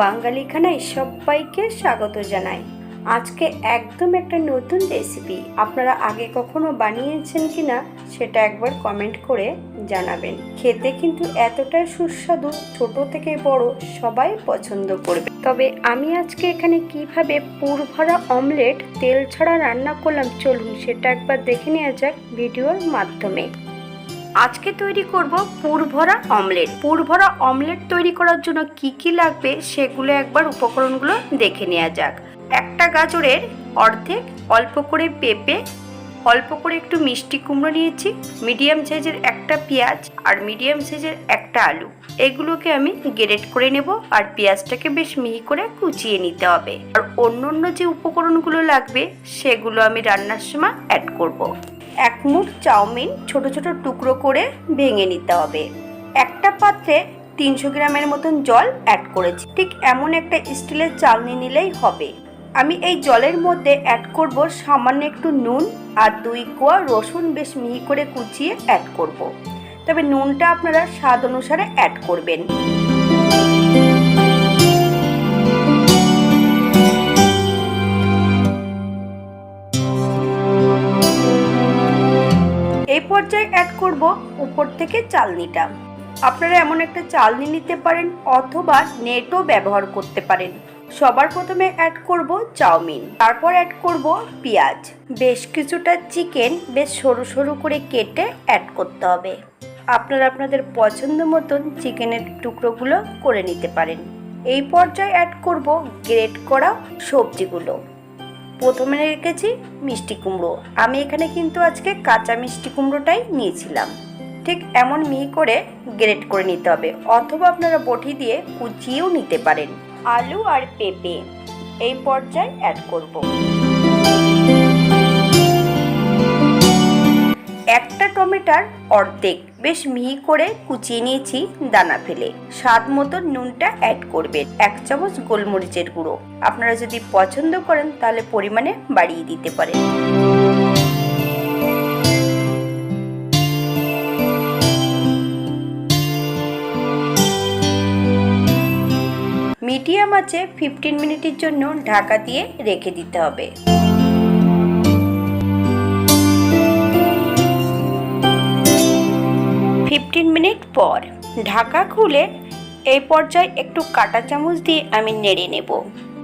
বাঙালি খানায় সবাইকে স্বাগত জানাই। আজকে একদম একটা নতুন রেসিপি আপনারা আগে কখনো বানিয়েছেন কিনা সেটা একবার কমেন্ট করে জানাবেন। খেতে কিন্তু এতটাই সুস্বাদু, ছোট থেকে বড় সবাই পছন্দ করবে। তবে আমি আজকে এখানে কীভাবে পুর ভরা অমলেট তেল ছাড়া রান্না করলাম চলুন সেটা একবার দেখে নেওয়া যাক ভিডিওর মাধ্যমে। আজকে তৈরি করব পুর ভরা অমলেট। পুর ভরা অমলেট তৈরি করার জন্য কি কি লাগবে সেগুলো একবার উপকরণগুলো দেখে নেওয়া যাক। একটা গাজরের অর্ধেক অল্প করে পেঁপে, অল্প করে একটু মিষ্টি কুমড়ো নিয়েছি, মিডিয়াম সাইজের একটা পেঁয়াজ আর মিডিয়াম সাইজের একটা আলু। এগুলোকে আমি গ্রেট করে নেব আর পেঁয়াজটাকে বেশ মিহি করে কুচিয়ে নিতে হবে। আর অন্য অন্য যে উপকরণগুলো লাগবে সেগুলো আমি রান্নার সময় অ্যাড করব। এক মুঠ চাউমিন ছোট ছোট টুকরো করে ভেঙে নিতে হবে। একটা পাত্রে তিনশো গ্রামের মতন জল অ্যাড করেছি। ঠিক এমন একটা স্টিলের চালনি নিলেই হবে। আমি এই জলের মধ্যে অ্যাড করব সামান্য একটু নুন আর দুই কোয়া রসুন বেশ মিহি করে কুচিয়ে অ্যাড করব। তবে নুনটা আপনারা স্বাদ অনুসারে অ্যাড করবেন। এই পর্যায়ে অ্যাড করব উপর থেকে চালনিটা। আপনারা এমন একটা চালনি নিতে পারেন অথবা নেটও ব্যবহার করতে পারেন। সবার প্রথমে অ্যাড করব চাউমিন, তারপর অ্যাড করব পেঁয়াজ। বেশ কিছুটা চিকেন বেশ সরু সরু করে কেটে অ্যাড করতে হবে। আপনারা আপনাদের পছন্দ মতন চিকেনের টুকরোগুলো করে নিতে পারেন। এই পর্যায়ে অ্যাড করব গ্রেট করা সবজিগুলো। প্রথমে রেখেছি মিষ্টি কুমড়ো। আমি এখানে কিন্তু আজকে কাঁচা মিষ্টি কুমড়োটাই নিয়েছিলাম। ঠিক এমন মিহি করে গ্রেট করে নিতে হবে, অথবা আপনারা বটি দিয়ে কুচিয়েও নিতে পারেন। আলু আর পেঁপে এই পর্যায়ে অ্যাড করব। একটা অর্ধেক। বেশ মিহি করে কুচিয়ে নিয়েছি দানা ফেলে। স্বাদ মতো নুনটা অ্যাড করবেন। এক চামচ গোলমরিচের গুঁড়ো। আপনারা যদি পছন্দ করেন, তাহলে পরিমাণে বাড়িয়ে দিতে পারেন। মিডিয়াম আছে ফিফটিন মিনিটের জন্য ঢাকা দিয়ে রেখে দিতে হবে। পর ঢাকা খুলে এই পর্যায়ে একটু কাঁটা চামচ দিয়ে আমি নেড়ে নেব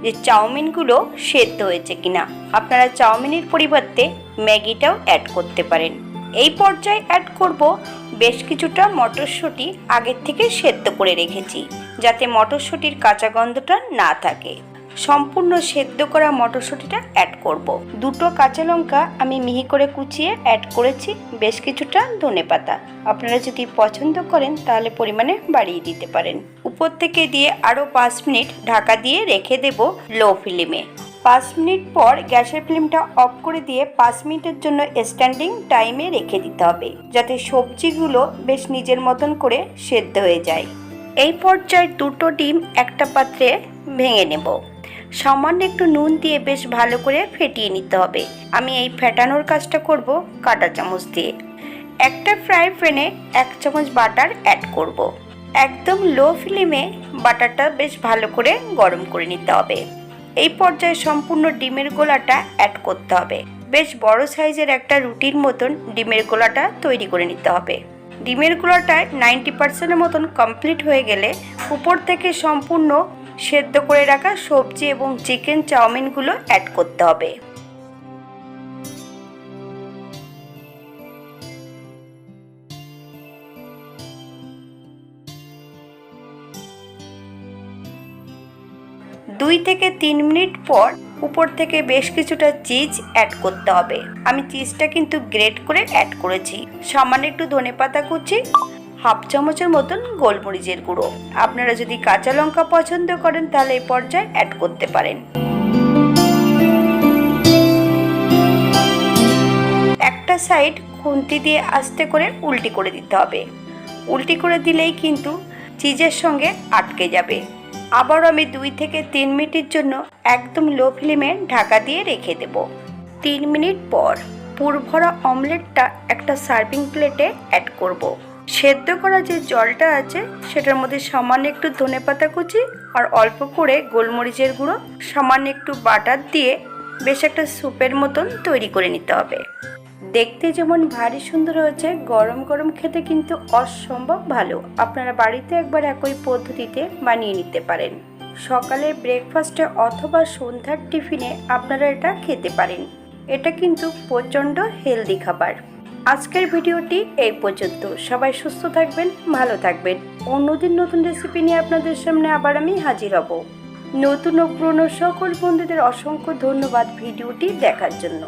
যে চাউমিনগুলো সেদ্ধ হয়েছে কিনা। আপনারা চাউমিনের পরিবর্তে ম্যাগিটাও অ্যাড করতে পারেন। এই পর্যায়ে অ্যাড করব বেশ কিছুটা মটরশুঁটি আগের থেকে সেদ্ধ করে রেখেছি, যাতে মটরশুঁটির কাঁচা গন্ধটা না থাকে। সম্পূর্ণ সেদ্ধ করা মটরশুঁটিটা অ্যাড করব। দুটো কাঁচা লঙ্কা আমি মিহি করে কুচিয়ে অ্যাড করেছি, বেশ কিছুটা ধনে পাতা। আপনারা যদি পছন্দ করেন, তাহলে পরিমাণে বাড়িয়ে দিতে পারেন। উপর থেকে দিয়ে আরও পাঁচ মিনিট ঢাকা দিয়ে রেখে দেব লো ফ্লেমে। পাঁচ মিনিট পর গ্যাসের ফ্লেমটা অফ করে দিয়ে পাঁচ মিনিটের জন্য স্ট্যান্ডিং টাইমে রেখে দিতে হবে, যাতে সবজিগুলো বেশ নিজের মতন করে সেদ্ধ হয়ে যায়। এই পর্যায়ে দুটো ডিম একটা পাত্রে ভেঙে নেব। সামান্য একটু নুন দিয়ে বেশ ভালো করে ফেটিয়ে নিতে হবে। আমি এই ফেটানোর কাজটা করব কাঁটা চামচ দিয়ে। একটা ফ্রাই প্যানে এক চামচ বাটার অ্যাড করব। একদম লো ফ্লেমে বাটারটা বেশ ভালো করে গরম করে নিতে হবে। এই পর্যায়ে সম্পূর্ণ ডিমের গোলাটা অ্যাড করতে হবে। বেশ বড় সাইজের একটা রুটির মতন ডিমের গোলাটা তৈরি করে নিতে হবে। ডিমের গোলাটা নাইনটি পার্সেন্টের মতন কমপ্লিট হয়ে গেলে উপর থেকে সম্পূর্ণ সেদ্ধ করে রাখা সবজি এবং চিকেন চাউমিনগুলো অ্যাড করতে হবে। দুই থেকে তিন মিনিট পর উপর থেকে বেশ কিছুটা চিজ অ্যাড করতে হবে। আমি চিজটা কিন্তু গ্রেট করে অ্যাড করেছি। সামান্য একটু ধনে পাতা কুচি হাফ চামচের মতন গোলমরিচের গুঁড়ো। আপনারা যদি কাঁচা লঙ্কা পছন্দ করেন, তাহলে এই পর্যায়ে অ্যাড করতে পারেন। একটা সাইড খুন্তি দিয়ে আস্তে করে উল্টি করে দিতে হবে। উল্টি করে দিলেই কিন্তু চিজের সঙ্গে আটকে যাবে। আবার আমি দুই থেকে তিন মিনিটের জন্য একদম লো ফ্লেমে ঢাকা দিয়ে রেখে দেব। তিন মিনিট পর পুর ভরা অমলেটটা একটা সার্ভিং প্লেটে অ্যাড করব। সেদ্ধ করা যে জলটা আছে, সেটার মধ্যে সামান্য একটু ধনেপাতা কুচি আর অল্প করে গোলমরিচের গুঁড়ো, সামান্য একটু বাটার দিয়ে বেশ একটা স্যুপের মতন তৈরি করে নিতে হবে। দেখতে যেমন ভারী সুন্দর হয়েছে, গরম গরম খেতে কিন্তু অসম্ভব ভালো। আপনারা বাড়িতে একবার একই পদ্ধতিতে বানিয়ে নিতে পারেন। সকালে ব্রেকফাস্টে অথবা সন্ধ্যার টিফিনে আপনারা এটা খেতে পারেন। এটা কিন্তু প্রচণ্ড হেলদি খাবার। আজকের ভিডিওটি এই পর্যন্ত। সবাই সুস্থ থাকবেন, ভালো থাকবেন। অন্যদিন নতুন রেসিপি নিয়ে আপনাদের সামনে আবার আমি হাজির হব। নতুন ও পুরনো সকল বন্ধুদের অসংখ্য ধন্যবাদ ভিডিওটি দেখার জন্য।